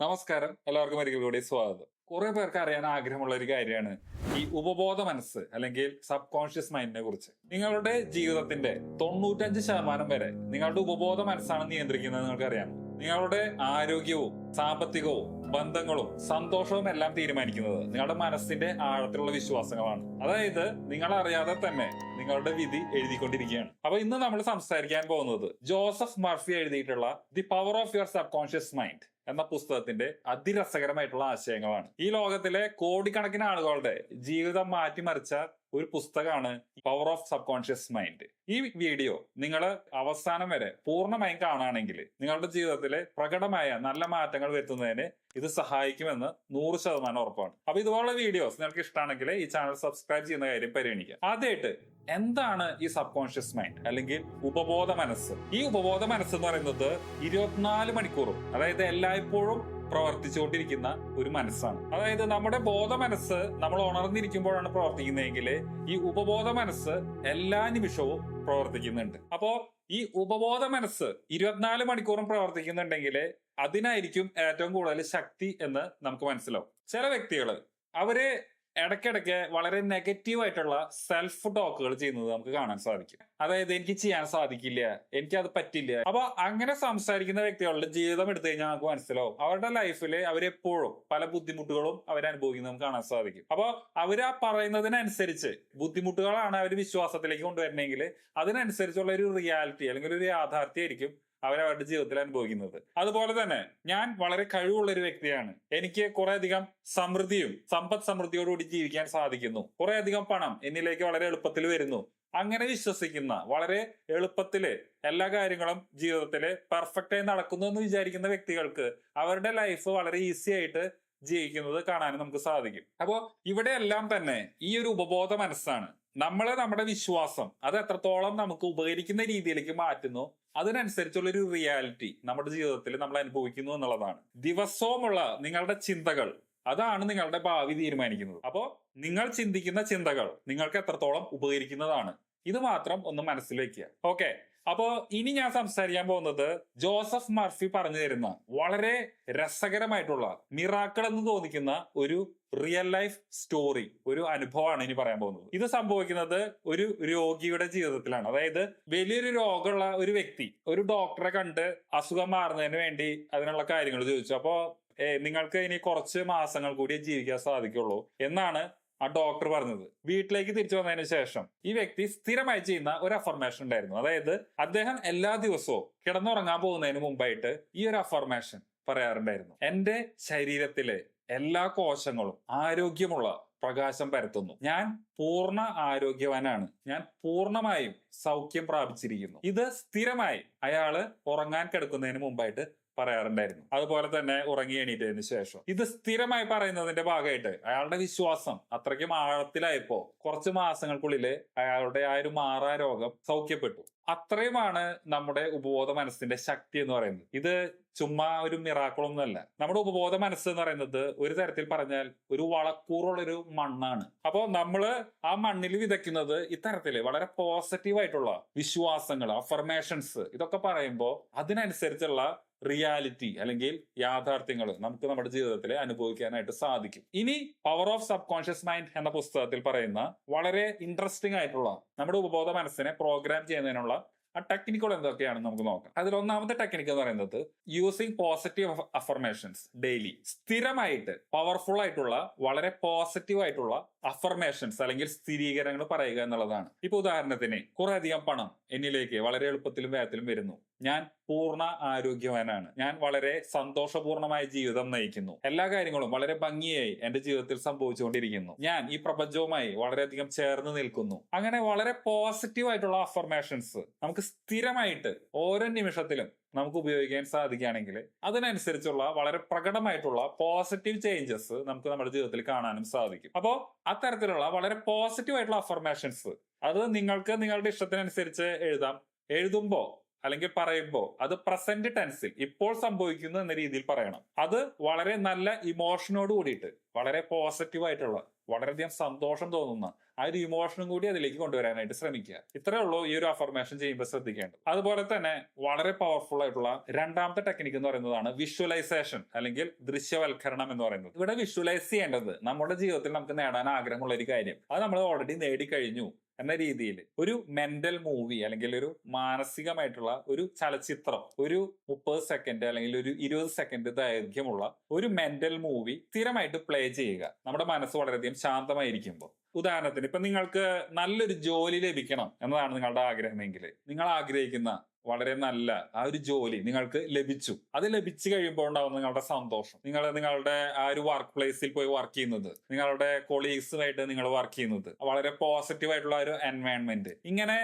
നമസ്കാരം. എല്ലാവർക്കും ഒരിക്കൽ കൂടി സ്വാഗതം. കുറെ പേർക്ക് അറിയാൻ ആഗ്രഹമുള്ള ഒരു കാര്യമാണ് ഈ ഉപബോധ മനസ്സ് അല്ലെങ്കിൽ സബ് കോൺഷ്യസ് മൈൻഡിനെ കുറിച്ച്. നിങ്ങളുടെ ജീവിതത്തിന്റെ തൊണ്ണൂറ്റഞ്ച് ശതമാനം വരെ നിങ്ങളുടെ ഉപബോധ മനസ്സാണ് നിയന്ത്രിക്കുന്നത് നിങ്ങൾക്ക് അറിയാം നിങ്ങളുടെ ആരോഗ്യവും സാമ്പത്തികവും ബന്ധങ്ങളും സന്തോഷവും എല്ലാം തീരുമാനിക്കുന്നത് നിങ്ങളുടെ മനസ്സിന്റെ ആഴത്തിലുള്ള വിശ്വാസങ്ങളാണ്. അതായത് നിങ്ങൾ അറിയാതെ തന്നെ നിങ്ങളുടെ വിധി എഴുതിക്കൊണ്ടിരിക്കുകയാണ്. അപ്പൊ ഇന്ന് നമ്മൾ സംസാരിക്കാൻ പോകുന്നത് ജോസഫ് മർഫി എഴുതിയിട്ടുള്ള the power of your subconscious mind എന്ന പുസ്തകത്തിന്റെ അതിരസകരമായിട്ടുള്ള ആശയങ്ങളാണ്. ഈ ലോകത്തിലെ കോടിക്കണക്കിന് ആളുകളുടെ ജീവിതം മാറ്റിമറിച്ച ഒരു പുസ്തകമാണ് power of subconscious mind ഈ വീഡിയോ നിങ്ങൾ അവസാനം വരെ പൂർണമായും കാണുകയാണെങ്കിൽ നിങ്ങളുടെ ജീവിതത്തിലെ പ്രകടമായ നല്ല മാറ്റങ്ങൾ വരുത്തുന്നതിന് ഇത് സഹായിക്കുമെന്ന് നൂറ് ശതമാനം ഉറപ്പാണ്. അപ്പൊ ഇതുപോലുള്ള വീഡിയോസ് നിങ്ങൾക്ക് ഇഷ്ടമാണെങ്കിൽ ഈ ചാനൽ സബ്സ്ക്രൈബ് ചെയ്യുന്ന കാര്യം പരിഗണിക്കുക. ആദ്യമായിട്ട് എന്താണ് ഈ സബ് കോൺഷ്യസ് മൈൻഡ് അല്ലെങ്കിൽ ഉപബോധ മനസ്സ്? ഈ ഉപബോധ മനസ്സ് എന്ന് പറയുന്നത് ഇരുപത്തിനാല് മണിക്കൂറും അതായത് എല്ലായ്പ്പോഴും പ്രവർത്തിച്ചുകൊണ്ടിരിക്കുന്ന ഒരു മനസ്സാണ്. അതായത് നമ്മുടെ ബോധ മനസ്സ് നമ്മൾ ഉണർന്നിരിക്കുമ്പോഴാണ് പ്രവർത്തിക്കുന്നതെങ്കിൽ ഈ ഉപബോധ മനസ്സ് എല്ലാ നിമിഷവും പ്രവർത്തിക്കുന്നുണ്ട്. അപ്പോ ഈ ഉപബോധ മനസ്സ് ഇരുപത്തിനാല് മണിക്കൂറും പ്രവർത്തിക്കുന്നുണ്ടെങ്കിൽ അതിനായിരിക്കും ഏറ്റവും കൂടുതൽ ശക്തി എന്ന് നമുക്ക് മനസ്സിലാവും. ചില വ്യക്തികൾ അവർ ഇടയ്ക്കിടയ്ക്ക് വളരെ നെഗറ്റീവ് ആയിട്ടുള്ള സെൽഫ് ടോക്കുകൾ ചെയ്യുന്നത് നമുക്ക് കാണാൻ സാധിക്കും. അതായത് എനിക്ക് ചെയ്യാൻ സാധിക്കില്ല എനിക്ക് അത് പറ്റില്ല. അപ്പൊ അങ്ങനെ സംസാരിക്കുന്ന വ്യക്തികളുടെ ജീവിതം എടുത്തു കഴിഞ്ഞാൽ നമുക്ക് മനസ്സിലാവും. അവരുടെ ലൈഫിൽ അവരെപ്പോഴും പല ബുദ്ധിമുട്ടുകളും അനുഭവിക്കുന്നത് നമുക്ക് കാണാൻ സാധിക്കും. അപ്പൊ അവർ ആ പറയുന്നതിനനുസരിച്ച് ബുദ്ധിമുട്ടുകളാണ് അവർ വിശ്വാസത്തിലേക്ക് കൊണ്ടുവരണമെങ്കിൽ അതിനനുസരിച്ചുള്ള ഒരു റിയാലിറ്റി അല്ലെങ്കിൽ ഒരു യാഥാർത്ഥ്യമായിരിക്കും അവരവരുടെ ജീവിതത്തിൽ അനുഭവിക്കുന്നത്. അതുപോലെ തന്നെ ഞാൻ വളരെ കഴിവുള്ള ഒരു വ്യക്തിയാണ്. എനിക്ക് കുറെ അധികം സമൃദ്ധിയും സമ്പദ് സമൃദ്ധിയോടുകൂടി ജീവിക്കാൻ സാധിക്കുന്നു. കുറെ അധികം പണം എന്നിലേക്ക് വളരെ എളുപ്പത്തിൽ വരുന്നു. അങ്ങനെ വിശ്വസിക്കുന്ന വളരെ എളുപ്പത്തിൽ എല്ലാ കാര്യങ്ങളും ജീവിതത്തിൽ പെർഫെക്റ്റ് ആയി നടക്കുന്നു എന്ന് വിചാരിക്കുന്ന വ്യക്തികൾക്ക് അവരുടെ ലൈഫ് വളരെ ഈസി ആയിട്ട് ജീവിക്കുന്നത് കാണാനും നമുക്ക് സാധിക്കും. അപ്പോ ഇവിടെയെല്ലാം തന്നെ ഈ ഒരു ഉപബോധ മനസ്സാണ്. നമ്മളെ നമ്മുടെ വിശ്വാസം അത് എത്രത്തോളം നമുക്ക് ഉപകരിക്കുന്ന രീതിയിലേക്ക് മാറ്റുന്നു അതിനനുസരിച്ചുള്ള ഒരു റിയാലിറ്റി നമ്മുടെ ജീവിതത്തിൽ നമ്മൾ അനുഭവിക്കുന്നു എന്നുള്ളതാണ്. ദിവസവുമുള്ള നിങ്ങളുടെ ചിന്തകൾ അതാണ് നിങ്ങളുടെ ഭാവി തീരുമാനിക്കുന്നത്. അപ്പോ നിങ്ങൾ ചിന്തിക്കുന്ന ചിന്തകൾ നിങ്ങൾക്ക് എത്രത്തോളം ഉപകരിക്കുന്നതാണ് ഇത് മാത്രം ഒന്ന് മനസ്സിൽ വെക്കുക ഓക്കെ അപ്പോ ഇനി ഞാൻ സംസാരിക്കാൻ പോകുന്നത് ജോസഫ് മർഫി പറഞ്ഞു തരുന്ന വളരെ രസകരമായിട്ടുള്ള മിറാക്കൾ എന്ന് തോന്നിക്കുന്ന ഒരു റിയൽ ലൈഫ് സ്റ്റോറി ഒരു അനുഭവമാണ് ഇനി പറയാൻ പോകുന്നത്. ഇത് സംഭവിക്കുന്നത് ഒരു രോഗിയുടെ ജീവിതത്തിലാണ്. അതായത് വലിയൊരു രോഗമുള്ള ഒരു വ്യക്തി ഒരു ഡോക്ടറെ കണ്ട് അസുഖം മാറുന്നതിന് വേണ്ടി അതിനുള്ള കാര്യങ്ങൾ ചോദിച്ചു. അപ്പോ നിങ്ങൾക്ക് ഇനി കുറച്ച് മാസങ്ങൾ കൂടി ജീവിക്കാൻ സാധിക്കുള്ളൂ എന്നാണ് ആ ഡോക്ടർ പറഞ്ഞത്. വീട്ടിലേക്ക് തിരിച്ചു വന്നതിന് ശേഷം ഈ വ്യക്തി സ്ഥിരമായി ചെയ്യുന്ന ഒരു അഫർമേഷൻ ഉണ്ടായിരുന്നു. അതായത് അദ്ദേഹം എല്ലാ ദിവസവും കിടന്നുറങ്ങാൻ പോകുന്നതിന് മുമ്പായിട്ട് ഈ ഒരു അഫർമേഷൻ പറയാറുണ്ടായിരുന്നു. എന്റെ ശരീരത്തിലെ എല്ലാ കോശങ്ങളും ആരോഗ്യമുള്ള പ്രകാശം പരത്തുന്നു. ഞാൻ പൂർണ ആരോഗ്യവാനാണ്. ഞാൻ പൂർണമായും സൗഖ്യം പ്രാപിച്ചിരിക്കുന്നു. ഇത് സ്ഥിരമായി അയാൾ ഉറങ്ങാൻ കിടക്കുന്നതിന് മുമ്പായിട്ട് പറയാറുണ്ടായിരുന്നു. അതുപോലെ തന്നെ ഉറങ്ങി എണീറ്റതിന് ശേഷം. ഇത് സ്ഥിരമായി പറയുന്നതിന്റെ ഭാഗമായിട്ട് അയാളുടെ വിശ്വാസം അത്രയ്ക്കും ആഴത്തിലായപ്പോ കുറച്ച് മാസങ്ങൾക്കുള്ളിൽ അയാളുടെ ആ ഒരു മാറാ രോഗം സൗഖ്യപ്പെട്ടു. അത്രയുമാണ് നമ്മുടെ ഉപബോധ മനസ്സിന്റെ ശക്തി എന്ന് പറയുന്നത്. ഇത് ചുമ്മാ ഒരു മിറാക്കളൊന്നുമല്ല നമ്മുടെ ഉപബോധ മനസ്സ് എന്ന് പറയുന്നത് ഒരു തരത്തിൽ പറഞ്ഞാൽ ഒരു വളക്കൂറുള്ള ഒരു മണ്ണാണ്. അപ്പോ നമ്മൾ ആ മണ്ണിൽ വിതയ്ക്കുന്നത് ഇത്തരത്തിൽ വളരെ പോസിറ്റീവ് ആയിട്ടുള്ള വിശ്വാസങ്ങൾ അഫർമേഷൻസ് ഇതൊക്കെ പറയുമ്പോൾ അതിനനുസരിച്ചുള്ള റിയാലിറ്റി അല്ലെങ്കിൽ യാഥാർത്ഥ്യങ്ങൾ നമുക്ക് നമ്മുടെ ജീവിതത്തിൽ അനുഭവിക്കാനായിട്ട് സാധിക്കും. ഇനി power of subconscious mind എന്ന പുസ്തകത്തിൽ പറയുന്ന വളരെ ഇൻട്രസ്റ്റിംഗ് ആയിട്ടുള്ള നമ്മുടെ ഉപബോധ മനസ്സിനെ പ്രോഗ്രാം ചെയ്യുന്നതിനുള്ള ആ ടെക്നിക്കുകൾ എന്തൊക്കെയാണെന്ന് നമുക്ക് നോക്കാം. അതിൽ ഒന്നാമത്തെ ടെക്നിക്ക് എന്ന് പറയുന്നത് യൂസിങ് പോസിറ്റീവ് അഫർമേഷൻസ് ഡെയിലി സ്ഥിരമായിട്ട് പവർഫുൾ ആയിട്ടുള്ള വളരെ പോസിറ്റീവ് ആയിട്ടുള്ള അഫർമേഷൻസ് അല്ലെങ്കിൽ സ്ഥിരീകരണങ്ങൾ പറയുക എന്നുള്ളതാണ്. ഇപ്പൊ ഉദാഹരണത്തിന് കുറെ അധികം പണം എന്നിലേക്ക് വളരെ എളുപ്പത്തിലും വേഗത്തിലും വരുന്നു. ഞാൻ പൂർണ ആരോഗ്യവാനാണ്. ഞാൻ വളരെ സന്തോഷപൂർണമായ ജീവിതം നയിക്കുന്നു. എല്ലാ കാര്യങ്ങളും വളരെ ഭംഗിയായി എന്റെ ജീവിതത്തിൽ സംഭവിച്ചുകൊണ്ടിരിക്കുന്നു. ഞാൻ ഈ പ്രപഞ്ചവുമായി വളരെയധികം ചേർന്ന് നിൽക്കുന്നു. അങ്ങനെ വളരെ പോസിറ്റീവ് ആയിട്ടുള്ള അഫർമേഷൻസ് നമുക്ക് സ്ഥിരമായിട്ട് ഓരോ നിമിഷത്തിലും നമുക്ക് ഉപയോഗിക്കാൻ സാധിക്കുകയാണെങ്കിൽ അതിനനുസരിച്ചുള്ള വളരെ പ്രകടമായിട്ടുള്ള പോസിറ്റീവ് ചേഞ്ചസ് നമുക്ക് നമ്മുടെ ജീവിതത്തിൽ കാണാനും സാധിക്കും. അപ്പോൾ അത്തരത്തിലുള്ള വളരെ പോസിറ്റീവ് ആയിട്ടുള്ള അഫർമേഷൻസ് അത് നിങ്ങൾക്ക് നിങ്ങളുടെ ഇഷ്ടത്തിനനുസരിച്ച് എഴുതാം. എഴുതുമ്പോൾ അല്ലെങ്കിൽ പറയുമ്പോൾ അത് പ്രസന്റ് ടെൻസിൽ ഇപ്പോൾ സംഭവിക്കുന്നു എന്ന രീതിയിൽ പറയണം. അത് വളരെ നല്ല ഇമോഷനോട് കൂടിയിട്ട് വളരെ പോസിറ്റീവ് ആയിട്ടുള്ള വളരെയധികം സന്തോഷം തോന്നുന്ന ആ ഒരു ഇമോഷനും കൂടി അതിലേക്ക് കൊണ്ടുവരാനായിട്ട് ശ്രമിക്കുക. ഇത്രേ ഉള്ളൂ ഈ ഒരു അഫർമേഷൻ ചെയ്യുമ്പോൾ ശ്രദ്ധിക്കേണ്ടത്. അതുപോലെ തന്നെ വളരെ പവർഫുൾ ആയിട്ടുള്ള രണ്ടാമത്തെ ടെക്നിക്ക് എന്ന് പറയുന്നതാണ് വിഷ്വലൈസേഷൻ അല്ലെങ്കിൽ ദൃശ്യവൽക്കരണം എന്ന് പറയുന്നത്. ഇവിടെ വിഷ്വലൈസ് ചെയ്യേണ്ടത് നമ്മുടെ ജീവിതത്തിൽ നമുക്ക് നേടാൻ ആഗ്രഹമുള്ള ഒരു കാര്യം. അത് നമ്മൾ ഓൾറെഡി നേടിക്കഴിഞ്ഞു. എന്ന രീതിയിൽ ഒരു മെന്റൽ മൂവി അല്ലെങ്കിൽ ഒരു മാനസികമായിട്ടുള്ള ഒരു ചലച്ചിത്രം ഒരു മുപ്പത് സെക്കൻഡ് അല്ലെങ്കിൽ ഒരു ഇരുപത് സെക്കൻഡ് ദൈർഘ്യമുള്ള ഒരു മെന്റൽ മൂവി സ്ഥിരമായിട്ട് പ്ലേ ചെയ്യുക. നമ്മുടെ മനസ്സ് വളരെയധികം ശാന്തമായിരിക്കുമ്പോൾ. ഉദാഹരണത്തിന് ഇപ്പൊ നിങ്ങൾക്ക് നല്ലൊരു ജോലി ലഭിക്കണം എന്നതാണ് നിങ്ങളുടെ ആഗ്രഹമെങ്കിൽ. നിങ്ങൾ ആഗ്രഹിക്കുന്ന വളരെ നല്ല ആ ഒരു ജോലി നിങ്ങൾക്ക് ലഭിച്ചു. അത് ലഭിച്ചു കഴിയുമ്പോൾ ഉണ്ടാവുന്ന നിങ്ങളുടെ സന്തോഷം. നിങ്ങൾ നിങ്ങളുടെ ആ ഒരു വർക്ക് പ്ലേസിൽ പോയി വർക്ക് ചെയ്യുന്നത് നിങ്ങളുടെ കൊളീഗ്സുമായിട്ട് നിങ്ങൾ വർക്ക് ചെയ്യുന്നത് വളരെ പോസിറ്റീവ് ആയിട്ടുള്ള ഒരു എൻവയൺമെന്റ് ഇങ്ങനെ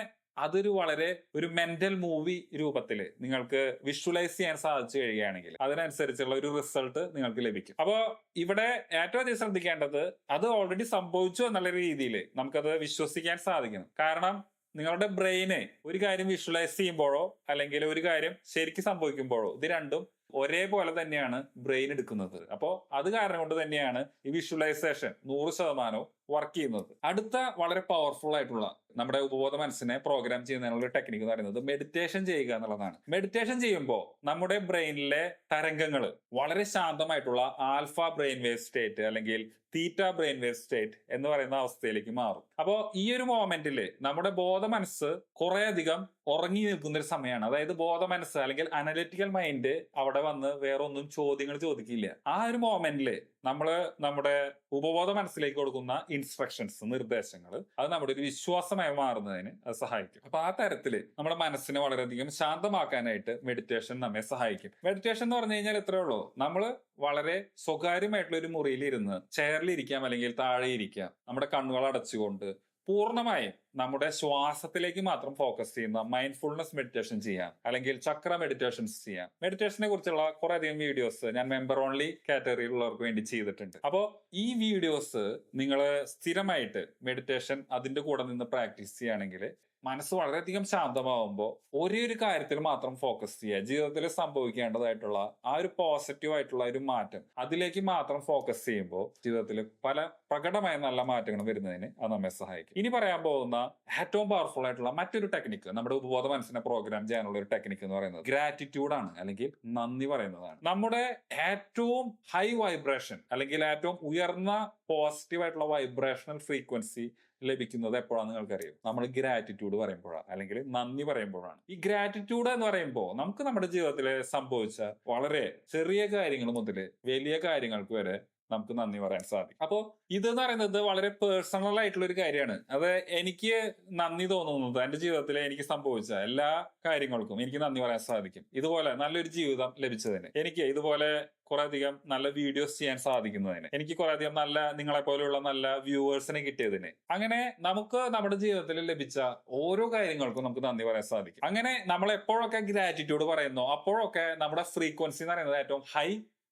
അതൊരു വളരെ ഒരു മെന്റൽ മൂവി രൂപത്തിൽ നിങ്ങൾക്ക് വിഷ്വലൈസ് ചെയ്യാൻ സാധിച്ചു കഴിയുകയാണെങ്കിൽ അതിനനുസരിച്ചുള്ള ഒരു റിസൾട്ട് നിങ്ങൾക്ക് ലഭിക്കും. അപ്പോൾ ഇവിടെ ഏറ്റവും അധികം ശ്രദ്ധിക്കേണ്ടത് അത് ഓൾറെഡി സംഭവിച്ചു എന്നുള്ള രീതിയിൽ നമുക്കത് വിശ്വസിക്കാൻ സാധിക്കുന്നു കാരണം നിങ്ങളുടെ ബ്രെയിന് ഒരു കാര്യം വിഷ്വലൈസ് ചെയ്യുമ്പോഴോ അല്ലെങ്കിൽ ഒരു കാര്യം ശരിക്കും സംഭവിക്കുമ്പോഴോ ഇത് രണ്ടും ഒരേപോലെ തന്നെയാണ് ബ്രെയിൻ എടുക്കുന്നത്. അപ്പോൾ അത് കാരണം കൊണ്ട് തന്നെയാണ് ഈ വിഷ്വലൈസേഷൻ നൂറ് ശതമാനവും വർക്ക് ചെയ്യുന്നത്. അടുത്ത വളരെ പവർഫുൾ ആയിട്ടുള്ള നമ്മുടെ ഉപബോധ മനസ്സിനെ പ്രോഗ്രാം ചെയ്യുന്നതിനുള്ള ടെക്നിക്ക് എന്ന് പറയുന്നത് മെഡിറ്റേഷൻ ചെയ്യുക എന്നുള്ളതാണ്. മെഡിറ്റേഷൻ ചെയ്യുമ്പോൾ നമ്മുടെ ബ്രെയിനിലെ തരംഗങ്ങൾ വളരെ ശാന്തമായിട്ടുള്ള ആൽഫ ബ്രെയിൻ വേവ് സ്റ്റേറ്റ് അല്ലെങ്കിൽ തീറ്റ ബ്രെയിൻ വേവ് സ്റ്റേറ്റ് എന്ന് പറയുന്ന അവസ്ഥയിലേക്ക് മാറും. അപ്പോൾ ഈ ഒരു മോമെന്റിൽ നമ്മുടെ ബോധ മനസ്സ് കുറെ അധികം ഉറങ്ങി നിൽക്കുന്ന ഒരു സമയമാണ്. അതായത് ബോധ മനസ്സ് അല്ലെങ്കിൽ അനലിറ്റിക്കൽ മൈൻഡ് അവിടെ വന്ന് വേറെ ഒന്നും ചോദ്യങ്ങൾ ചോദിക്കില്ല. ആ ഒരു മോമെന്റിൽ നമ്മൾ നമ്മുടെ ഉപബോധ മനസ്സിലേക്ക് കൊടുക്കുന്ന ഇൻസ്ട്രക്ഷൻസ് നിർദ്ദേശങ്ങൾ അത് നമ്മുടെ ഒരു വിശ്വാസമായി മാറുന്നതിന് സഹായിക്കും. അപ്പൊ ആ തരത്തിൽ നമ്മുടെ മനസ്സിനെ വളരെയധികം ശാന്തമാക്കാനായിട്ട് മെഡിറ്റേഷൻ നമ്മെ സഹായിക്കും. മെഡിറ്റേഷൻ എന്ന് പറഞ്ഞു കഴിഞ്ഞാൽ ഇത്രേ ഉള്ളൂ. നമ്മൾ വളരെ സ്വകാര്യമായിട്ടുള്ള ഒരു മുറിയിൽ ഇരുന്ന് ചെയറിൽ ഇരിക്കാം അല്ലെങ്കിൽ താഴെ ഇരിക്കാം. നമ്മുടെ കണ്ണുകൾ അടച്ചുകൊണ്ട് പൂർണമായും നമ്മുടെ ശ്വാസത്തിലേക്ക് മാത്രം ഫോക്കസ് ചെയ്യുന്ന മൈൻഡ്ഫുൾനെസ് മെഡിറ്റേഷൻ ചെയ്യാം. അല്ലെങ്കിൽ ചക്ര മെഡിറ്റേഷൻസ് ചെയ്യാം. മെഡിറ്റേഷനെ കുറിച്ചുള്ള കുറെ അധികം വീഡിയോസ് ഞാൻ മെമ്പർ ഓൺലി കാറ്റഗറിയിലുള്ളവർക്ക് വേണ്ടി ചെയ്തിട്ടുണ്ട്. അപ്പോൾ ഈ വീഡിയോസ് നിങ്ങൾ സ്ഥിരമായിട്ട് മെഡിറ്റേഷൻ അതിന്റെ കൂടെ നിന്ന് പ്രാക്ടീസ് ചെയ്യുകയാണെങ്കിൽ മനസ്സ് വളരെയധികം ശാന്തമാവുമ്പോൾ ഒരേ ഒരു കാര്യത്തിൽ മാത്രം ഫോക്കസ് ചെയ്യുക. ജീവിതത്തിൽ സംഭവിക്കേണ്ടതായിട്ടുള്ള ആ ഒരു പോസിറ്റീവ് ആയിട്ടുള്ള ഒരു മാറ്റം അതിലേക്ക് മാത്രം ഫോക്കസ് ചെയ്യുമ്പോൾ ജീവിതത്തിൽ പല പ്രകടമായ നല്ല മാറ്റങ്ങൾ വരുന്നതിന് അത് നമ്മെ സഹായിക്കും. ഇനി പറയാൻ പോകുന്ന ഏറ്റവും പവർഫുൾ ആയിട്ടുള്ള മറ്റൊരു ടെക്നിക്ക് നമ്മുടെ ഉപബോധ മനസ്സിനെ പ്രോഗ്രാം ചെയ്യാനുള്ള ഒരു ടെക്നിക്ക് എന്ന് പറയുന്നത് ഗ്രാറ്റിറ്റ്യൂഡ് ആണ് അല്ലെങ്കിൽ നന്ദി പറയുന്നതാണ്. നമ്മുടെ ഏറ്റവും ഹൈ വൈബ്രേഷൻ അല്ലെങ്കിൽ ഏറ്റവും ഉയർന്ന പോസിറ്റീവ് ആയിട്ടുള്ള വൈബ്രേഷണൽ ഫ്രീക്വൻസി ലഭിക്കുന്നത് എപ്പോഴാണ് നിങ്ങൾക്കറിയാം. നമ്മൾ ഗ്രാറ്റിറ്റ്യൂഡ് പറയുമ്പോഴാണ് അല്ലെങ്കിൽ നന്ദി പറയുമ്പോഴാണ്. ഈ ഗ്രാറ്റിറ്റ്യൂഡ് എന്ന് പറയുമ്പോൾ നമുക്ക് നമ്മുടെ ജീവിതത്തിൽ സംഭവിച്ച വളരെ ചെറിയ കാര്യങ്ങൾ മുതൽ വലിയ കാര്യങ്ങൾക്ക് വരെ നമുക്ക് നന്ദി പറയാൻ സാധിക്കും. അപ്പോൾ ഇത് എന്ന് പറയുന്നത് വളരെ പേഴ്സണൽ ആയിട്ടുള്ള ഒരു കാര്യമാണ്. അത് എനിക്ക് നന്ദി തോന്നുന്നത് എന്റെ ജീവിതത്തിൽ എനിക്ക് സംഭവിച്ച എല്ലാ കാര്യങ്ങൾക്കും എനിക്ക് നന്ദി പറയാൻ സാധിക്കും. ഇതുപോലെ നല്ലൊരു ജീവിതം ലഭിച്ചതിന്. എനിക്ക് ഇതുപോലെ കുറെ അധികം നല്ല വീഡിയോസ് ചെയ്യാൻ സാധിക്കുന്നതിന്. എനിക്ക് കുറെ അധികം നല്ല നിങ്ങളെ പോലെയുള്ള നല്ല വ്യൂവേഴ്സിനെ കിട്ടിയതിന്. അങ്ങനെ നമുക്ക് നമ്മുടെ ജീവിതത്തിൽ ലഭിച്ച ഓരോ കാര്യങ്ങൾക്കും നമുക്ക് നന്ദി പറയാൻ സാധിക്കും. അങ്ങനെ നമ്മൾ എപ്പോഴൊക്കെ ഗ്രാറ്റിറ്റ്യൂഡ് പറയുന്നോ അപ്പോഴൊക്കെ നമ്മുടെ ഫ്രീക്വൻസി എന്ന് പറയുന്നത് ഏറ്റവും ഹൈ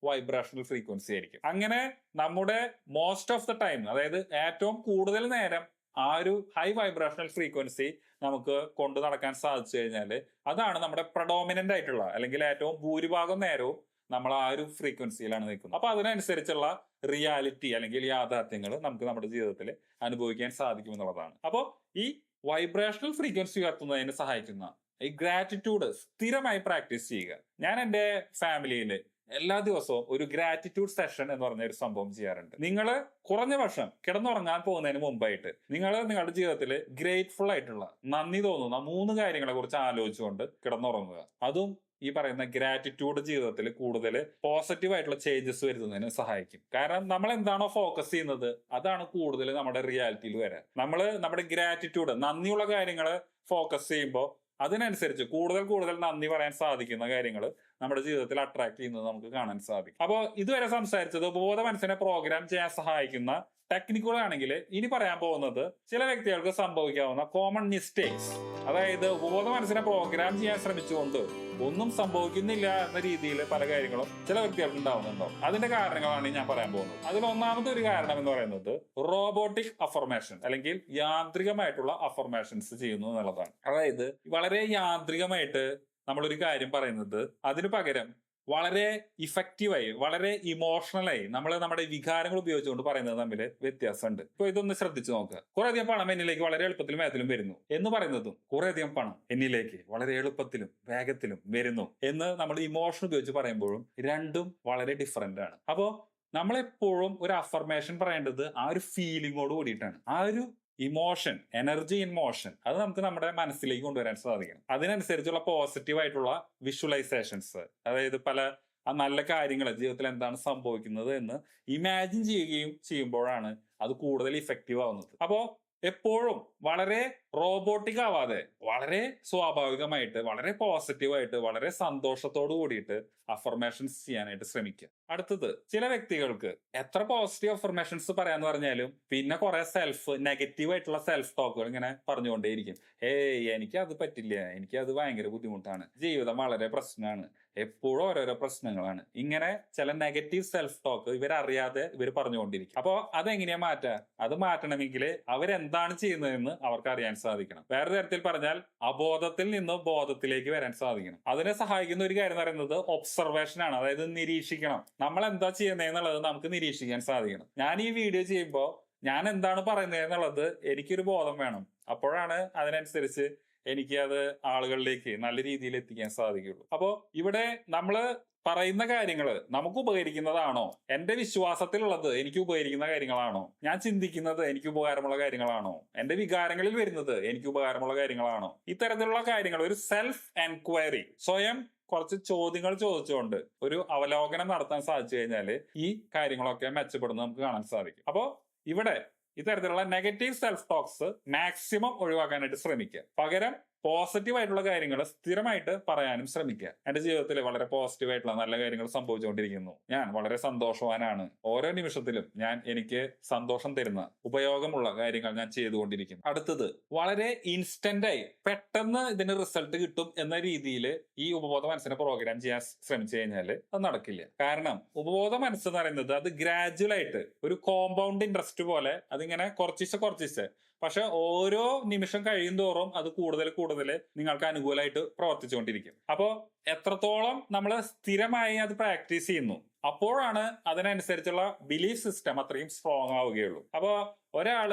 വൈബ്രേഷണൽ ഫ്രീക്വൻസി ആയിരിക്കും. അങ്ങനെ നമ്മുടെ മോസ്റ്റ് ഓഫ് ദ ടൈം അതായത് ഏറ്റവും കൂടുതൽ നേരം ആ ഒരു ഹൈ വൈബ്രേഷണൽ ഫ്രീക്വൻസി നമുക്ക് കൊണ്ടു നടക്കാൻ സാധിച്ചു കഴിഞ്ഞാൽ അതാണ് നമ്മുടെ പ്രഡോമിനന്റ് ആയിട്ടുള്ള അല്ലെങ്കിൽ ഏറ്റവും ഭൂരിഭാഗം നേരവും നമ്മൾ ആ ഒരു ഫ്രീക്വൻസിയിലാണ് നിൽക്കുന്നത്. അപ്പൊ അതിനനുസരിച്ചുള്ള റിയാലിറ്റി അല്ലെങ്കിൽ യാഥാർത്ഥ്യങ്ങൾ നമുക്ക് നമ്മുടെ ജീവിതത്തിൽ അനുഭവിക്കാൻ സാധിക്കും എന്നുള്ളതാണ്. അപ്പോൾ ഈ വൈബ്രേഷണൽ ഫ്രീക്വൻസി ഉയർത്തുന്നതിന് സഹായിക്കുന്ന ഈ ഗ്രാറ്റിറ്റ്യൂഡ് സ്ഥിരമായി പ്രാക്ടീസ് ചെയ്യുക. ഞാൻ എന്റെ ഫാമിലിയിൽ എല്ലാ ദിവസവും ഒരു ഗ്രാറ്റിറ്റ്യൂഡ് സെഷൻ എന്ന് പറഞ്ഞ ഒരു സംഭവം ചെയ്യാറുണ്ട്. നിങ്ങൾ കുറഞ്ഞ വർഷം കിടന്നുറങ്ങാൻ പോകുന്നതിന് മുമ്പായിട്ട് നിങ്ങൾ നിങ്ങളുടെ ജീവിതത്തിൽ ഗ്രേറ്റ്ഫുൾ ആയിട്ടുള്ള നന്ദി തോന്നുന്ന മൂന്ന് കാര്യങ്ങളെ കുറിച്ച് ആലോചിച്ചുകൊണ്ട് കിടന്നുറങ്ങുക. അതും ഈ പറയുന്ന ഗ്രാറ്റിറ്റ്യൂഡ് ജീവിതത്തിൽ കൂടുതൽ പോസിറ്റീവ് ആയിട്ടുള്ള ചേഞ്ചസ് വരുത്തുന്നതിന് സഹായിക്കും. കാരണം നമ്മൾ എന്താണോ ഫോക്കസ് ചെയ്യുന്നത് അതാണ് കൂടുതൽ നമ്മുടെ റിയാലിറ്റിയിൽ വരാൻ നമ്മൾ നമ്മുടെ ഗ്രാറ്റിറ്റ്യൂഡ് നന്ദിയുള്ള കാര്യങ്ങൾ ഫോക്കസ് ചെയ്യുമ്പോൾ അതിനനുസരിച്ച് കൂടുതൽ കൂടുതൽ നന്ദി പറയാൻ സാധിക്കുന്ന കാര്യങ്ങൾ നമ്മുടെ ജീവിതത്തിൽ അട്രാക്ട് ചെയ്യുന്നത് നമുക്ക് കാണാൻ സാധിക്കും. അപ്പോൾ ഇതുവരെ സംസാരിച്ചത് ബോധ മനസ്സിനെ പ്രോഗ്രാം ചെയ്യാൻ സഹായിക്കുന്ന ടെക്നിക്കുകളാണെങ്കിൽ ഇനി പറയാൻ പോകുന്നത് ചില വ്യക്തികൾക്ക് സംഭവിക്കാവുന്ന കോമൺ മിസ്റ്റേക്സ് അതായത് ബോധ മനസ്സിനെ പ്രോഗ്രാം ചെയ്യാൻ ശ്രമിച്ചുകൊണ്ട് ഒന്നും സംഭവിക്കുന്നില്ല എന്ന രീതിയിൽ പല കാര്യങ്ങളും ചില വ്യക്തികൾക്ക് ഉണ്ടാവുന്നുണ്ടോ? അതിന്റെ കാരണങ്ങളാണ് ഞാൻ പറയാൻ പോകുന്നത്. അതിൽ ഒന്നാമത്തെ ഒരു കാരണം എന്ന് പറയുന്നത് റോബോട്ടിക് അഫർമേഷൻ അല്ലെങ്കിൽ യാന്ത്രികമായിട്ടുള്ള അഫർമേഷൻസ് ചെയ്യുന്നു എന്നുള്ളതാണ്. അതായത് വളരെ യാന്ത്രികമായിട്ട് നമ്മളൊരു കാര്യം പറയുന്നത് അതിനു പകരം വളരെ ഇഫക്റ്റീവായി വളരെ ഇമോഷണലായി നമ്മൾ നമ്മുടെ വികാരങ്ങൾ ഉപയോഗിച്ചുകൊണ്ട് പറയുന്നത് തമ്മിൽ വ്യത്യാസമുണ്ട്. ഇപ്പൊ ഇതൊന്ന് ശ്രദ്ധിച്ചു നോക്കുക കുറെ അധികം പണം എന്നിലേക്ക് വളരെ എളുപ്പത്തിലും വേഗത്തിലും വരുന്നു എന്ന് പറയുന്നതും കുറെ അധികം പണം എന്നിലേക്ക് വളരെ എളുപ്പത്തിലും വേഗത്തിലും വരുന്നു എന്ന് നമ്മൾ ഇമോഷൻ ഉപയോഗിച്ച് പറയുമ്പോഴും രണ്ടും വളരെ ഡിഫറെന്റ് ആണ്. അപ്പോ നമ്മളെപ്പോഴും ഒരു അഫർമേഷൻ പറയേണ്ടത് ആ ഒരു ഫീലിങ്ങോട് കൂടിയിട്ടാണ്. ആ ഒരു ഇമോഷൻ എനർജി ഇൻ മോഷൻ അത് നമുക്ക് നമ്മുടെ മനസ്സിലേക്ക് കൊണ്ടുവരാൻ സാധിക്കണം. അതിനനുസരിച്ചുള്ള പോസിറ്റീവ് ആയിട്ടുള്ള വിഷ്വലൈസേഷൻസ് അതായത് പല നല്ല കാര്യങ്ങൾ ജീവിതത്തിൽ എന്താണ് സംഭവിക്കുന്നത് എന്ന് ഇമാജിൻ ചെയ്യുകയും ചെയ്യുമ്പോഴാണ് അത് കൂടുതൽ ഇഫക്റ്റീവ് ആവുന്നത്. അപ്പോ എപ്പോഴും വളരെ റോബോട്ടിക് ആവാതെ വളരെ സ്വാഭാവികമായിട്ട് വളരെ പോസിറ്റീവായിട്ട് വളരെ സന്തോഷത്തോടു കൂടിയിട്ട് അഫർമേഷൻസ് ചെയ്യാനായിട്ട് ശ്രമിക്കുക. അടുത്തത് ചില വ്യക്തികൾക്ക് എത്ര പോസിറ്റീവ് അഫർമേഷൻസ് പറയാന്ന് പറഞ്ഞാലും പിന്നെ കുറെ സെൽഫ് നെഗറ്റീവ് ആയിട്ടുള്ള സെൽഫ് ടോക്കുകൾ ഇങ്ങനെ പറഞ്ഞുകൊണ്ടേയിരിക്കും. ഏയ് എനിക്ക് അത് പറ്റില്ല. എനിക്ക് അത് ഭയങ്കര ബുദ്ധിമുട്ടാണ്. ജീവിതം വളരെ പ്രശ്നമാണ്. എപ്പോഴും ഓരോരോ പ്രശ്നങ്ങളാണ്. ഇങ്ങനെ ചില നെഗറ്റീവ് സെൽഫ് ടോക്ക് ഇവരറിയാതെ ഇവർ പറഞ്ഞുകൊണ്ടിരിക്കും. അപ്പോൾ അതെങ്ങനെയാ മാറ്റുക അത് മാറ്റണമെങ്കിൽ അവരെന്താണ് ചെയ്യുന്നതെന്ന് അവർക്ക് അറിയാൻ സാധിക്കണം. വേറെ തരത്തിൽ പറഞ്ഞാൽ അബോധത്തിൽ നിന്ന് ബോധത്തിലേക്ക് വരാൻ സാധിക്കണം. അതിനെ സഹായിക്കുന്ന ഒരു കാര്യം എന്ന് പറയുന്നത് ഒബ്സർവേഷൻ ആണ്. അതായത് നിരീക്ഷിക്കണം. നമ്മൾ എന്താ ചെയ്യുന്നതെന്നുള്ളത് നമുക്ക് നിരീക്ഷിക്കാൻ സാധിക്കണം. ഞാൻ ഈ വീഡിയോ ചെയ്യുമ്പോൾ ഞാൻ എന്താണ് പറയുന്നത് എന്നുള്ളത് എനിക്കൊരു ബോധം വേണം. അപ്പോഴാണ് അതിനനുസരിച്ച് എനിക്ക് അത് ആളുകളിലേക്ക് നല്ല രീതിയിൽ എത്തിക്കാൻ സാധിക്കുള്ളൂ. അപ്പോ ഇവിടെ നമ്മൾ പറയുന്ന കാര്യങ്ങൾ നമുക്ക് ഉപകരിക്കുന്നതാണോ? എന്റെ വിശ്വാസത്തിലുള്ളത് എനിക്ക് ഉപകരിക്കുന്ന കാര്യങ്ങളാണോ? ഞാൻ ചിന്തിക്കുന്നത് എനിക്ക് ഉപകാരമുള്ള കാര്യങ്ങളാണോ? എന്റെ വികാരങ്ങളിൽ വരുന്നത് എനിക്ക് ഉപകാരമുള്ള കാര്യങ്ങളാണോ? ഇത്തരത്തിലുള്ള കാര്യങ്ങൾ ഒരു സെൽഫ് എൻക്വയറി സ്വയം കുറച്ച് ചോദ്യങ്ങൾ ചോദിച്ചുകൊണ്ട് ഒരു അവലോകനം നടത്താൻ സാധിച്ചു കഴിഞ്ഞാൽ ഈ കാര്യങ്ങളൊക്കെ മെച്ചപ്പെടുന്നത് നമുക്ക് കാണാൻ സാധിക്കും. അപ്പോ ഇവിടെ ഇത്തരത്തിലുള്ള നെഗറ്റീവ് സെൽഫ് ടോക്സ് മാക്സിമം ഒഴിവാക്കാനായിട്ട് ശ്രമിക്കുക. പകരം പോസിറ്റീവ് ആയിട്ടുള്ള കാര്യങ്ങൾ സ്ഥിരമായിട്ട് പറയാനും ശ്രമിക്കുക. എന്റെ ജീവിതത്തിൽ വളരെ പോസിറ്റീവ് ആയിട്ടുള്ള നല്ല കാര്യങ്ങൾ സംഭവിച്ചുകൊണ്ടിരിക്കുന്നു. ഞാൻ വളരെ സന്തോഷവാനാണ്. ഓരോ നിമിഷത്തിലും ഞാൻ എനിക്ക് സന്തോഷം തരുന്ന ഉപയോഗമുള്ള കാര്യങ്ങൾ ഞാൻ ചെയ്തുകൊണ്ടിരിക്കുന്നു. അടുത്തത് വളരെ ഇൻസ്റ്റന്റായി പെട്ടെന്ന് ഇതിന് റിസൾട്ട് കിട്ടും എന്ന രീതിയിൽ ഈ ഉപബോധ മനസ്സിനെ പ്രോഗ്രാം ചെയ്യാൻ ശ്രമിച്ചു കഴിഞ്ഞാൽ അത് നടക്കില്ല. കാരണം ഉപബോധ മനസ്സ് എന്ന് പറയുന്നത് അത് ഗ്രാജുവൽ ആയിട്ട് ഒരു കോമ്പൗണ്ട് ഇൻട്രസ്റ്റ് പോലെ അതിങ്ങനെ കുറച്ചിച്ച് കുറച്ചിശ പക്ഷെ ഓരോ നിമിഷം കഴിയും തോറും അത് കൂടുതൽ കൂടുതൽ നിങ്ങൾക്ക് അനുകൂലമായിട്ട് പ്രവർത്തിച്ചുകൊണ്ടിരിക്കും. അപ്പോൾ എത്രത്തോളം നമ്മൾ സ്ഥിരമായി അത് പ്രാക്ടീസ് ചെയ്യുന്നു അപ്പോഴാണ് അതിനനുസരിച്ചുള്ള ബിലീഫ് സിസ്റ്റം അത്രയും സ്ട്രോങ് ആവുകയുള്ളൂ. അപ്പോൾ ഒരാൾ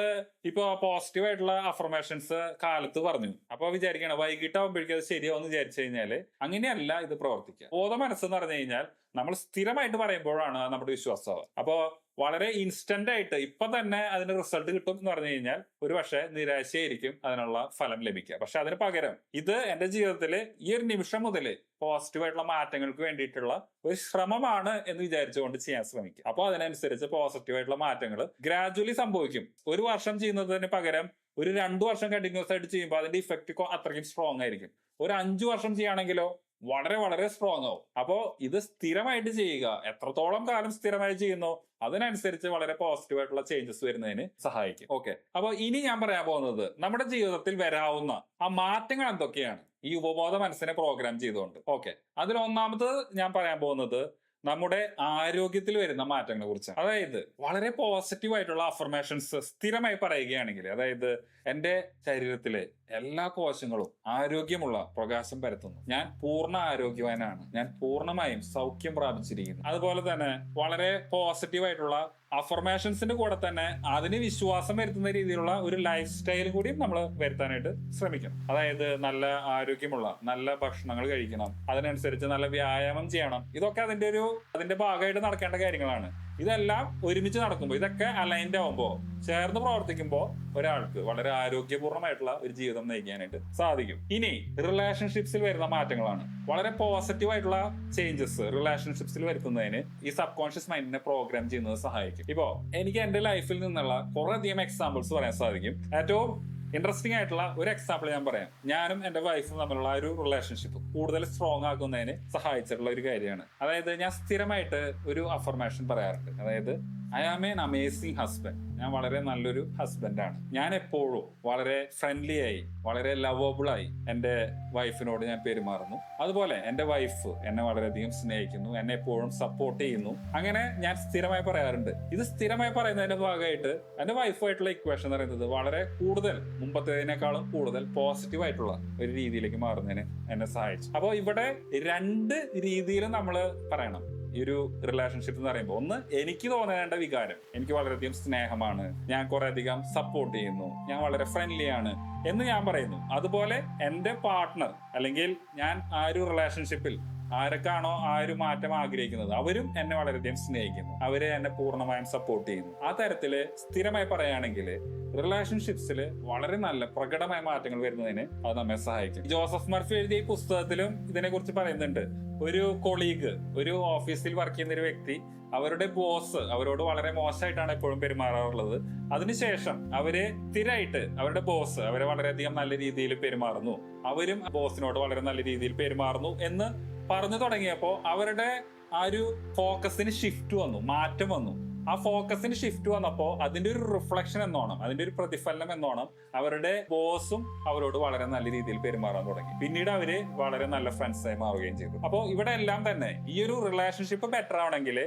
ഇപ്പൊ പോസിറ്റീവ് ആയിട്ടുള്ള അഫർമേഷൻസ് കാലത്ത് പറഞ്ഞു. അപ്പൊ വിചാരിക്കണം വൈകിട്ടാകുമ്പോഴേക്കും അത് ശരിയാവും വിചാരിച്ചു കഴിഞ്ഞാൽ അങ്ങനെയല്ല ഇത് പ്രവർത്തിക്കുക. ബോധ മനസ്സെന്ന് പറഞ്ഞു കഴിഞ്ഞാൽ നമ്മൾ സ്ഥിരമായിട്ട് പറയുമ്പോഴാണ് നമ്മുടെ വിശ്വാസം അപ്പോൾ വളരെ ഇൻസ്റ്റന്റ് ആയിട്ട് ഇപ്പൊ തന്നെ അതിന് റിസൾട്ട് കിട്ടും എന്ന് പറഞ്ഞു കഴിഞ്ഞാൽ ഒരു പക്ഷേ നിരാശയായിരിക്കും അതിനുള്ള ഫലം ലഭിക്കുക. പക്ഷെ അതിന് പകരം ഇത് എന്റെ ജീവിതത്തിൽ ഈ ഒരു നിമിഷം മുതൽ പോസിറ്റീവായിട്ടുള്ള മാറ്റങ്ങൾക്ക് വേണ്ടിയിട്ടുള്ള ഒരു ശ്രമമാണ് എന്ന് വിചാരിച്ചുകൊണ്ട് ചെയ്യാൻ ശ്രമിക്കുക. അപ്പോൾ അതിനനുസരിച്ച് പോസിറ്റീവായിട്ടുള്ള മാറ്റങ്ങൾ ഗ്രാജുവലി സംഭവിക്കും. ഒരു വർഷം ചെയ്യുന്നതിന് പകരം ഒരു രണ്ടു വർഷം കണ്ടിന്യൂസ് ആയിട്ട് ചെയ്യുമ്പോൾ അതിന്റെ ഇഫക്റ്റ് അത്രയ്ക്കും സ്ട്രോങ് ആയിരിക്കും. ഒരു അഞ്ചു വർഷം ചെയ്യുകയാണെങ്കിലോ വളരെ വളരെ സ്ട്രോങ് ആവും. അപ്പോ ഇത് സ്ഥിരമായിട്ട് ചെയ്യുക എത്രത്തോളം കാലം സ്ഥിരമായി ചെയ്യുന്നു അതിനനുസരിച്ച് വളരെ പോസിറ്റീവ് ആയിട്ടുള്ള ചേഞ്ചസ് വരുന്നതിന് സഹായിക്കും. ഓക്കെ അപ്പൊ ഇനി ഞാൻ പറയാൻ പോകുന്നത് നമ്മുടെ ജീവിതത്തിൽ വരാവുന്ന ആ മാറ്റങ്ങൾ എന്തൊക്കെയാണ്? ഈ ഉപബോധ മനസ്സിനെ പ്രോഗ്രാം ചെയ്തുകൊണ്ട്. ഓക്കെ അതിൽ ഒന്നാമത് ഞാൻ പറയാൻ പോകുന്നത് നമ്മുടെ ആരോഗ്യത്തിൽ വരുന്ന മാറ്റങ്ങളെ കുറിച്ച് അതായത് വളരെ പോസിറ്റീവ് ആയിട്ടുള്ള അഫർമേഷൻസ് സ്ഥിരമായി പറയുകയാണെങ്കിൽ അതായത് എന്റെ ശരീരത്തിലെ എല്ലാ കോശങ്ങളും ആരോഗ്യമുള്ള പ്രകാശം പരത്തുന്നു. ഞാൻ പൂർണ ആരോഗ്യവാനാണ്. ഞാൻ പൂർണമായും സൗഖ്യം പ്രാപിച്ചിരിക്കുന്നു. അതുപോലെ തന്നെ വളരെ പോസിറ്റീവ് ആയിട്ടുള്ള അഫർമേഷൻസിന്റെ കൂടെ തന്നെ അതിന് വിശ്വാസം വരുത്തുന്ന രീതിയിലുള്ള ഒരു ലൈഫ് സ്റ്റൈൽ കൂടിയും നമ്മൾ വരുത്താനായിട്ട് ശ്രമിക്കണം അതായത് നല്ല ആരോഗ്യമുള്ള നല്ല ഭക്ഷണങ്ങൾ കഴിക്കണം അതിനനുസരിച്ച് നല്ല വ്യായാമം ചെയ്യണം. ഇതൊക്കെ അതിന്റെ ഒരു അതിന്റെ ഭാഗമായിട്ട് നടക്കേണ്ട കാര്യങ്ങളാണ്. ഇതെല്ലാം ഒരുമിച്ച് നടക്കുമ്പോൾ ഇതൊക്കെ അലൈൻഡ് ആവുമ്പോൾ ചേർന്ന് പ്രവർത്തിക്കുമ്പോൾ ഒരാൾക്ക് വളരെ ആരോഗ്യപൂർണമായിട്ടുള്ള ഒരു ജീവിതം നയിക്കാനായിട്ട് സാധിക്കും. ഇനി റിലേഷൻഷിപ്സിൽ വരുന്ന മാറ്റങ്ങളാണ്. വളരെ പോസിറ്റീവ് ആയിട്ടുള്ള ചേഞ്ചസ് റിലേഷൻഷിപ്സിൽ വരുത്തുന്നതിന് ഈ സബ് കോൺഷ്യസ് മൈൻഡിനെ പ്രോഗ്രാം ചെയ്യുന്നത് സഹായിക്കും. ഇപ്പോ എനിക്ക് എന്റെ ലൈഫിൽ നിന്നുള്ള കുറേ അധികം എക്സാമ്പിൾസ് പറയാൻ സാധിക്കും. ഏറ്റവും ഇൻട്രസ്റ്റിംഗ് ആയിട്ടുള്ള ഒരു എക്സാമ്പിൾ ഞാൻ പറയാം. ഞാനും എന്റെ വൈഫും തമ്മിലുള്ള ഒരു റിലേഷൻഷിപ്പ് കൂടുതൽ സ്ട്രോങ് ആക്കുന്നതിന് സഹായിച്ചിട്ടുള്ള ഒരു കാര്യമാണ്. അതായത് ഞാൻ സ്ഥിരമായിട്ട് ഒരു അഫർമേഷൻ പറയാറുണ്ട്. അതായത് I am an amazing husband ഞാൻ വളരെ നല്ലൊരു ഹസ്ബൻഡാണ് ഞാൻ എപ്പോഴും വളരെ ഫ്രണ്ട്ലി ആയി വളരെ ലവബിൾ ആയി എന്റെ വൈഫിനോട് ഞാൻ പെരുമാറുന്നു. അതുപോലെ എന്റെ വൈഫ് എന്നെ വളരെയധികം സ്നേഹിക്കുന്നു എന്നെ എപ്പോഴും സപ്പോർട്ട് ചെയ്യുന്നു. അങ്ങനെ ഞാൻ സ്ഥിരമായി പറയാറുണ്ട്. ഇത് സ്ഥിരമായി പറയുന്നതിന്റെ ഭാഗമായിട്ട് എന്റെ വൈഫുമായിട്ടുള്ള ഇക്വേഷൻ എന്ന് പറയുന്നത് വളരെ കൂടുതൽ മുമ്പത്തേതിനേക്കാളും കൂടുതൽ പോസിറ്റീവ് ആയിട്ടുള്ള ഒരു രീതിയിലേക്ക് മാറുന്നതിന് എന്നെ സഹായിച്ചു. അപ്പോൾ ഇവിടെ രണ്ട് രീതിയിലും നമ്മൾ പറയണം. ഈ ഒരു റിലേഷൻഷിപ്പ് എന്ന് പറയുമ്പോൾ ഒന്ന് എനിക്ക് തോന്നേണ്ട വികാരം എനിക്ക് വളരെയധികം സ്നേഹമാണ് ഞാൻ കുറെ അധികം സപ്പോർട്ട് ചെയ്യുന്നു ഞാൻ വളരെ ഫ്രണ്ട്ലി ആണ് എന്ന് ഞാൻ പറയുന്നു. അതുപോലെ എന്റെ പാർട്ട്ണർ അല്ലെങ്കിൽ ഞാൻ ആ ഒരു റിലേഷൻഷിപ്പിൽ ആരൊക്കെയാണോ ആ ഒരു മാറ്റം ആഗ്രഹിക്കുന്നത് അവരും എന്നെ വളരെയധികം സ്നേഹിക്കുന്നു. അവരെ എന്നെ പൂർണമായും സപ്പോർട്ട് ചെയ്യുന്നു. ആ തരത്തിൽ സ്ഥിരമായി പറയുകയാണെങ്കിൽ റിലേഷൻഷിപ്സിൽ വളരെ നല്ല പ്രകടമായ മാറ്റങ്ങൾ വരുന്നതിന് അത് നമ്മെ സഹായിക്കും. ജോസഫ് മർഫി എഴുതിയ ഈ പുസ്തകത്തിലും ഇതിനെക്കുറിച്ച് പറയുന്നുണ്ട്. ഒരു കൊളീഗ് ഒരു ഓഫീസിൽ വർക്ക് ചെയ്യുന്ന ഒരു വ്യക്തി അവരുടെ ബോസ് അവരോട് വളരെ മോശമായിട്ടാണ് എപ്പോഴും പെരുമാറാറുള്ളത്. അതിനുശേഷം അവരെ സ്ഥിരമായിട്ട് അവരുടെ ബോസ് അവരെ വളരെയധികം നല്ല രീതിയിൽ പെരുമാറുന്നു. അവരും ബോസിനോട് വളരെ നല്ല രീതിയിൽ പെരുമാറുന്നു എന്ന് പറഞ്ഞു തുടങ്ങിയപ്പോൾ അവരുടെ ആ ഒരു ഫോക്കസിന് ഷിഫ്റ്റ് വന്നു മാറ്റം വന്നു. ആ ഫോക്കസിന് ഷിഫ്റ്റ് വന്നപ്പോൾ അതിന്റെ ഒരു റിഫ്ലക്ഷൻ എന്നോണം അതിന്റെ ഒരു പ്രതിഫലനം എന്നോണം അവരുടെ ബോസും അവരോട് വളരെ നല്ല രീതിയിൽ പെരുമാറാൻ തുടങ്ങി. പിന്നീട് അവർ വളരെ നല്ല ഫ്രണ്ട്സായി മാറുകയും ചെയ്തു. അപ്പോൾ ഇവിടെ എല്ലാം തന്നെ ഈ ഒരു റിലേഷൻഷിപ്പ് ബെറ്റർ ആവണമെങ്കിൽ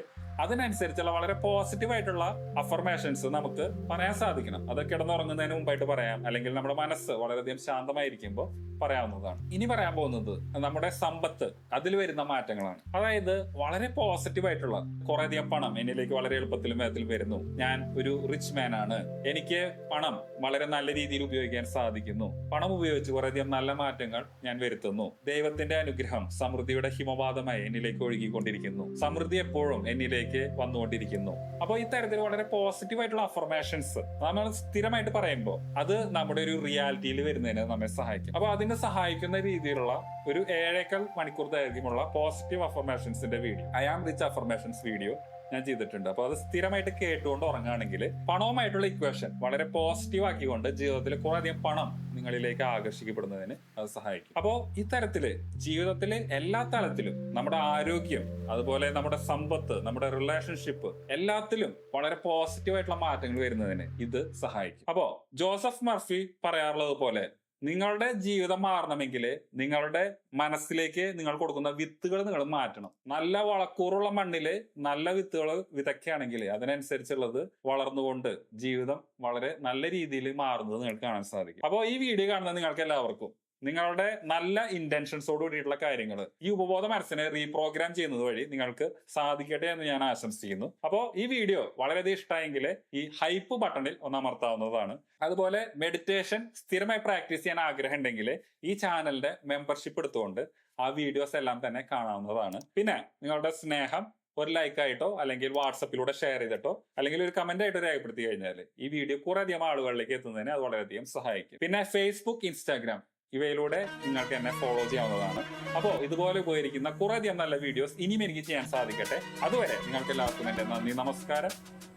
അതിനനുസരിച്ചുള്ള വളരെ പോസിറ്റീവ് ആയിട്ടുള്ള അഫർമേഷൻസ് നമുക്ക് പറയാൻ സാധിക്കണം. അത് കിടന്നുറങ്ങുന്നതിന് മുമ്പായിട്ട് പറയാം. അല്ലെങ്കിൽ നമ്മുടെ മനസ്സ് വളരെയധികം ശാന്തമായിരിക്കുമ്പോൾ പറയാവുന്നതാണ്. ഇനി പറയാൻ പോകുന്നത് നമ്മുടെ സമ്പത്ത്. അതിൽ വരുന്ന മാറ്റങ്ങളാണ്. അതായത് വളരെ പോസിറ്റീവ് ആയിട്ടുള്ള കുറെ അധികം പണം എന്നിലേക്ക് വളരെ എളുപ്പത്തിലും വേഗത്തിലും വരുന്നു. ഞാൻ ഒരു റിച്ച് മാൻ ആണ്. എനിക്ക് പണം വളരെ നല്ല രീതിയിൽ ഉപയോഗിക്കാൻ സാധിക്കുന്നു. പണം ഉപയോഗിച്ച് കുറേയധികം നല്ല മാറ്റങ്ങൾ ഞാൻ വരുത്തുന്നു. ദൈവത്തിന്റെ അനുഗ്രഹം സമൃദ്ധിയുടെ ഹിമപാതമായി എന്നിലേക്ക് ഒഴുകിക്കൊണ്ടിരിക്കുന്നു. സമൃദ്ധി എപ്പോഴും എന്നിലേക്ക് വന്നുകൊണ്ടിരിക്കുന്നു. അപ്പോൾ ഇത്തരത്തിൽ വളരെ പോസിറ്റീവ് ആയിട്ടുള്ള അഫർമേഷൻസ് നമ്മൾ സ്ഥിരമായിട്ട് പറയുമ്പോൾ അത് നമ്മുടെ ഒരു റിയാലിറ്റിയിൽ വരുന്നതിന് നമ്മെ സഹായിക്കും. അപ്പോൾ അതിനെ സഹായിക്കുന്ന രീതിയിലുള്ള ഒരു ഏഴേക്കാൾ മണിക്കൂർ ദൈർഘ്യമുള്ള positive അഫർമേഷൻസിന്റെ video. I am rich affirmations video ഞാൻ ചെയ്തിട്ടുണ്ട്. അപ്പൊ അത് സ്ഥിരമായിട്ട് കേട്ടുകൊണ്ട് ഉറങ്ങുകയാണെങ്കിൽ പണവുമായിട്ടുള്ള ഇക്വേഷൻ വളരെ പോസിറ്റീവ് ആക്കിക്കൊണ്ട് ജീവിതത്തിൽ കുറെ അധികം പണം നിങ്ങളിലേക്ക് ആകർഷിക്കപ്പെടുന്നതിന് അത് സഹായിക്കും. അപ്പോൾ ഇത്തരത്തിൽ ജീവിതത്തിലെ എല്ലാ തലത്തിലും നമ്മുടെ ആരോഗ്യം അതുപോലെ നമ്മുടെ സമ്പത്ത് നമ്മുടെ റിലേഷൻഷിപ്പ് എല്ലാത്തിലും വളരെ പോസിറ്റീവ് ആയിട്ടുള്ള മാറ്റങ്ങൾ വരുന്നതിന് ഇത് സഹായിക്കും. അപ്പോ ജോസഫ് മർഫി പറയാറുള്ളത് പോലെ നിങ്ങളുടെ ജീവിതം മാറണമെങ്കിൽ നിങ്ങളുടെ മനസ്സിലേക്ക് നിങ്ങൾ കൊടുക്കുന്ന വിത്തുകൾ നിങ്ങൾ മാറ്റണം. നല്ല വളക്കൂറുള്ള മണ്ണിൽ നല്ല വിത്തുകൾ വിതയ്ക്കുകയാണെങ്കിൽ അതിനനുസരിച്ചുള്ളത് വളർന്നുകൊണ്ട് ജീവിതം വളരെ നല്ല രീതിയിൽ മാറുന്നത് നിങ്ങൾക്ക് കാണാൻ സാധിക്കും. അപ്പോൾ ഈ വീഡിയോ കാണുന്നത് നിങ്ങൾക്ക് എല്ലാവർക്കും നിങ്ങളുടെ നല്ല ഇന്റൻഷൻസോട് കൂടിയിട്ടുള്ള കാര്യങ്ങൾ ഈ ഉപബോധ മനസ്സിനെ റീപ്രോഗ്രാം ചെയ്യുന്നത് വഴി നിങ്ങൾക്ക് സാധിക്കട്ടെ എന്ന് ഞാൻ ആശംസിക്കുന്നു. അപ്പോൾ ഈ വീഡിയോ വളരെയധികം ഇഷ്ടമായെങ്കിൽ ഈ ഹൈപ്പ് ബട്ടണിൽ ഒന്ന് അമർത്താവുന്നതാണ്. അതുപോലെ മെഡിറ്റേഷൻ സ്ഥിരമായി പ്രാക്ടീസ് ചെയ്യാൻ ആഗ്രഹം ഉണ്ടെങ്കിൽ ഈ ചാനലിന്റെ മെമ്പർഷിപ്പ് എടുത്തുകൊണ്ട് ആ വീഡിയോസ് എല്ലാം തന്നെ കാണാവുന്നതാണ്. പിന്നെ നിങ്ങളുടെ സ്നേഹം ഒരു ലൈക്ക് ആയിട്ടോ അല്ലെങ്കിൽ വാട്സപ്പിലൂടെ ഷെയർ ചെയ്തിട്ടോ അല്ലെങ്കിൽ ഒരു കമന്റ് ആയിട്ട് രേഖപ്പെടുത്തി കഴിഞ്ഞാൽ ഈ വീഡിയോ കുറേ അധികം ആളുകളിലേക്ക് എത്തുന്നതിന് അത് വളരെയധികം സഹായിക്കും. പിന്നെ ഫേസ്ബുക്ക് ഇൻസ്റ്റാഗ്രാം ഇവയിലൂടെ നിങ്ങൾക്ക് എന്നെ ഫോളോ ചെയ്യാവുന്നതാണ്. അപ്പോൾ ഇതുപോലെ ഉപകരിക്കുന്ന കുറേയധികം നല്ല വീഡിയോസ് ഇനിയും എനിക്ക് ചെയ്യാൻ സാധിക്കട്ടെ. അതുവരെ നിങ്ങൾക്ക് എല്ലാവർക്കും എന്റെ നന്ദി നമസ്കാരം.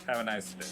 Have A nice day